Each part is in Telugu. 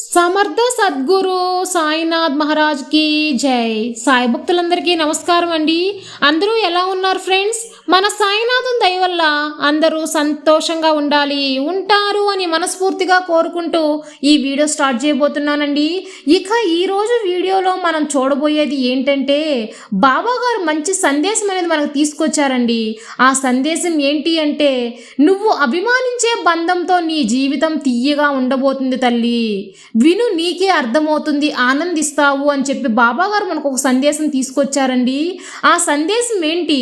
సమర్థ సద్గురు సాయినాథ్ మహారాజ్కి జై. సాయి భక్తులందరికీ నమస్కారం అండి. అందరూ ఎలా ఉన్నారు ఫ్రెండ్స్? మన సాయినాథం దయ వల్ల అందరూ సంతోషంగా ఉండాలి ఉంటారు అని మనస్ఫూర్తిగా కోరుకుంటూ ఈ వీడియో స్టార్ట్ చేయబోతున్నానండి. ఇక ఈరోజు వీడియోలో మనం చూడబోయేది ఏంటంటే బాబా గారు మంచి సందేశం అనేది మనకు తీసుకొచ్చారండి. ఆ సందేశం ఏంటి అంటే నువ్వు అభిమానించే బంధంతో నీ జీవితం తీయగా ఉండబోతుంది తల్లి. విను నీకే అర్థమవుతుంది ఆనందిస్తావు అని చెప్పి బాబాగారు మనకు ఒక సందేశం తీసుకొచ్చారండి. ఆ సందేశం ఏంటి?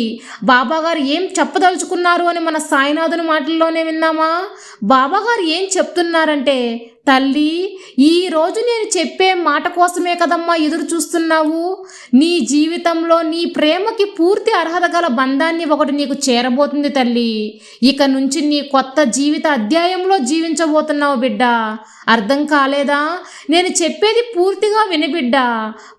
బాబాగారు ఏం చెప్పదలుచుకున్నారు అని మన సాయినాథుని మాటల్లోనే విన్నామా? బాబాగారు ఏం చెప్తున్నారంటే తల్లి ఈ రోజు నేను చెప్పే మాట కోసమే కదమ్మా ఎదురు చూస్తున్నావు. నీ జీవితంలో నీ ప్రేమకి పూర్తి అర్హత గల బంధాన్ని ఒకటి నీకు చేరబోతుంది తల్లి. ఇక నుంచి నీ కొత్త జీవిత అధ్యాయంలో జీవించబోతున్నావు బిడ్డ. అర్థం కాలేదా? నేను చెప్పేది పూర్తిగా వినబిడ్డ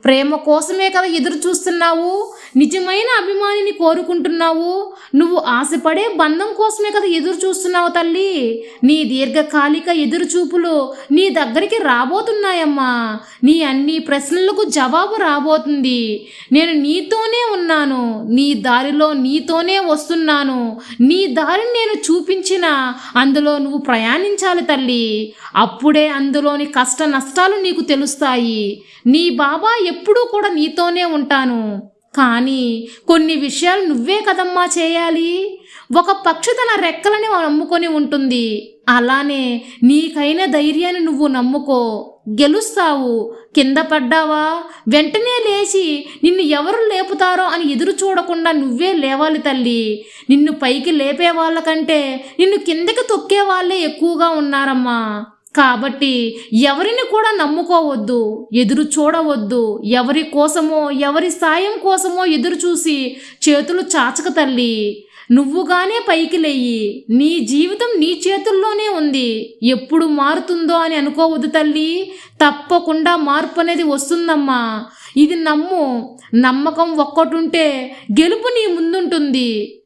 ప్రేమ కోసమే కదా ఎదురు చూస్తున్నావు. నిజమైన అభిమానిని కోరుకుంటున్నావు. నువ్వు ఆశపడే బంధం కోసమే కదా ఎదురు చూస్తున్నావు తల్లి. నీ దీర్ఘకాలిక ఎదురుచూపులు నీ దగ్గరికి రాబోతున్నాయమ్మా. నీ అన్ని ప్రశ్నలకు జవాబు రాబోతుంది. నేను నీతోనే ఉన్నాను. నీ దారిలో నీతోనే వస్తున్నాను. నీ దారిని నేను చూపించిన. అందులో నువ్వు ప్రయాణించాలి తల్లి. అప్పుడే అందులోని కష్ట నష్టాలు నీకు తెలుస్తాయి. నీ బాబా ఎప్పుడూ కూడా నీతోనే ఉంటాను. కానీ కొన్ని విషయాలు నువ్వే కదమ్మా చేయాలి. ఒక పక్షి తన రెక్కలని నమ్ముకొని ఉంటుంది. అలానే నీకైన ధైర్యాన్ని నువ్వు నమ్ముకో. గెలుస్తావు. కింద పడ్డావా? వెంటనే లేచి నిన్ను ఎవరు లేపుతారో అని ఎదురు చూడకుండా నువ్వే లేవాలి తల్లి. నిన్ను పైకి లేపే వాళ్ళకంటే నిన్ను కిందకి తొక్కే వాళ్ళే ఎక్కువగా ఉన్నారమ్మా. కాబట్టి ఎవరిని కూడా నమ్ముకోవద్దు. ఎదురు చూడవద్దు. ఎవరి కోసమో ఎవరి సాయం కోసమో ఎదురు చూసి చేతులు చాచక తల్లి. నువ్వుగానే పైకి లేయి. నీ జీవితం నీ చేతుల్లోనే ఉంది. ఎప్పుడు మారుతుందో అని అనుకోవద్దు తల్లి. తప్పకుండా మార్పు అనేది వస్తుందమ్మా. ఇది నమ్ము. నమ్మకం ఒక్కటుంటే గెలుపు నీ ముందుంటుంది.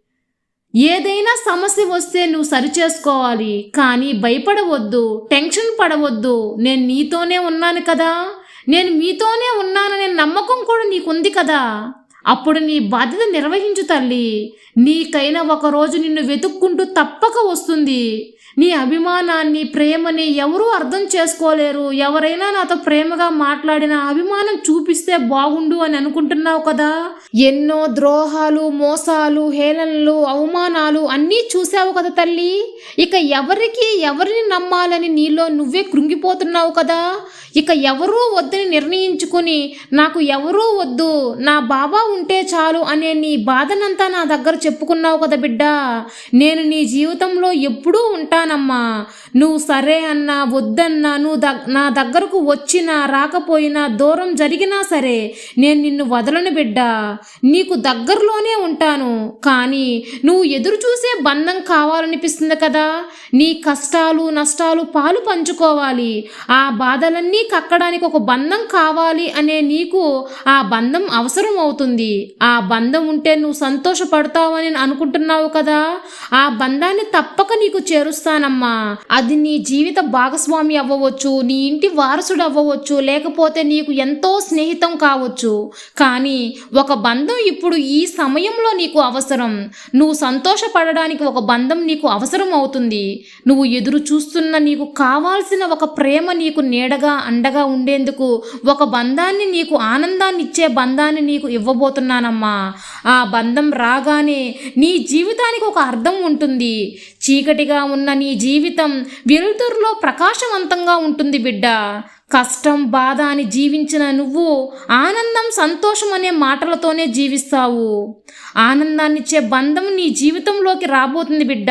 ఏదైనా సమస్య వస్తే నువ్వు సరిచేసుకోవాలి. కానీ భయపడవద్దు. టెన్షన్ పడవద్దు. నేను నీతోనే ఉన్నాను కదా. నేను మీతోనే ఉన్నాననే నమ్మకం కూడా నీకుంది కదా. అప్పుడు నీ బాధ్యత నిర్వహించు తల్లి. నీకైనా ఒకరోజు నిన్ను వెతుక్కుంటూ తప్పక వస్తుంది. నీ అభిమానాన్ని ప్రేమని ఎవరూ అర్థం చేసుకోలేరు. ఎవరైనా నాతో ప్రేమగా మాట్లాడిన అభిమానం చూపిస్తే బాగుండు అని అనుకుంటున్నావు కదా? ఎన్నో ద్రోహాలు మోసాలు హేళనలు అవమానాలు అన్నీ చూసావు కదా తల్లి? ఇక ఎవరికి ఎవరిని నమ్మాలని నీలో నువ్వే కృంగిపోతున్నావు కదా? ఇక ఎవరూ వద్దని నిర్ణయించుకొని నాకు ఎవరూ వద్దు నా బాబా ఉంటే చాలు అనే నీ బాధనంతా నా దగ్గర చెప్పుకున్నావు కదా బిడ్డ? నేను నీ జీవితంలో ఎప్పుడూ ఉంటానమ్మా. నువ్వు సరే అన్నా వద్దన్నా నువ్వు దగ్ నా దగ్గరకు వచ్చినా రాకపోయినా దూరం జరిగినా సరే నేను నిన్ను వదలను బిడ్డ. నీకు దగ్గరలోనే ఉంటాను. కానీ నువ్వు ఎదురు చూసే బంధం కావాలనిపిస్తుంది కదా. నీ కష్టాలు నష్టాలు పాలు పంచుకోవాలి. ఆ బాధలన్నీ కక్కడానికి ఒక బంధం కావాలి అనే నీకు ఆ బంధం అవసరం అవుతుంది. ఆ బంధం ఉంటే నువ్వు సంతోషపడతావు. సంతోషపడతావని అనుకుంటున్నావు కదా? ఆ బంధాన్ని తప్పక నీకు చేరుస్తానమ్మా. అది నీ జీవిత భాగస్వామి అవ్వవచ్చు నీ ఇంటి వారసుడు అవ్వవచ్చు లేకపోతే నీకు ఎంతో స్నేహితం కావచ్చు. కానీ ఒక బంధం ఇప్పుడు ఈ సమయంలో నీకు అవసరం. నువ్వు సంతోషపడడానికి ఒక బంధం నీకు అవసరం అవుతుంది. నువ్వు ఎదురు చూస్తున్న నీకు కావాల్సిన ఒక ప్రేమ నీకు నీడగా అండగా ఉండేందుకు ఒక బంధాన్ని నీకు ఆనందాన్ని ఇచ్చే బంధాన్ని నీకు ఇవ్వబోతున్నానమ్మా. ఆ బంధం రాగానే నీ జీవితానికి ఒక అర్థం ఉంటుంది. చీకటిగా ఉన్న నీ జీవితం వెలుతురులో ప్రకాశవంతంగా ఉంటుంది బిడ్డ. కష్టం బాధ అని జీవించిన నువ్వు ఆనందం సంతోషం అనే మాటలతోనే జీవిస్తావు. ఆనందాన్నిచ్చే బంధం నీ జీవితంలోకి రాబోతుంది బిడ్డ.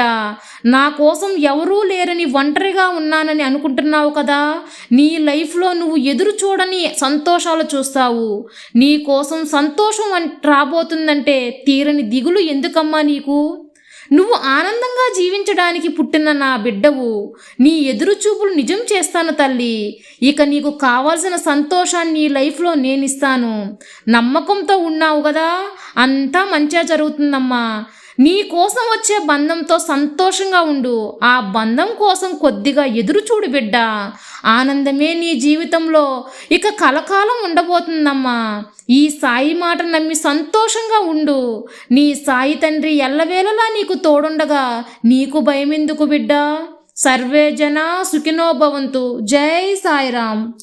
నా కోసం ఎవరూ లేరని ఒంటరిగా ఉన్నానని అనుకుంటున్నావు కదా. నీ లైఫ్లో నువ్వు ఎదురు చూడని సంతోషాలు చూస్తావు. నీ కోసం సంతోషం రాబోతుందంటే తీరని దిగులు ఎందుకమ్మా నీకు? నువ్వు ఆనందంగా జీవించడానికి పుట్టిన నా బిడ్డవు. నీ ఎదురు చూపులు నిజం చేస్తాను తల్లి. ఇక నీకు కావాల్సిన సంతోషాన్ని నీ లైఫ్లో నేను ఇస్తాను నమ్మకంతో ఉన్నావు కదా? అంతా మంచిగా జరుగుతుందమ్మా. నీ కోసం వచ్చే బంధంతో సంతోషంగా ఉండు. ఆ బంధం కోసం కొద్దిగా ఎదురు చూడు బిడ్డ. ఆనందమే నీ జీవితంలో. ఇక కలకాలం ఉండబోతుందమ్మా. ఈ సాయి మాట నమ్మి సంతోషంగా ఉండు. నీ సాయి తండ్రి ఎల్లవేళలా నీకు తోడుండగా. నీకు భయమెందుకు బిడ్డ? సర్వే జన సుఖినోభవంతు జై సాయిరామ్.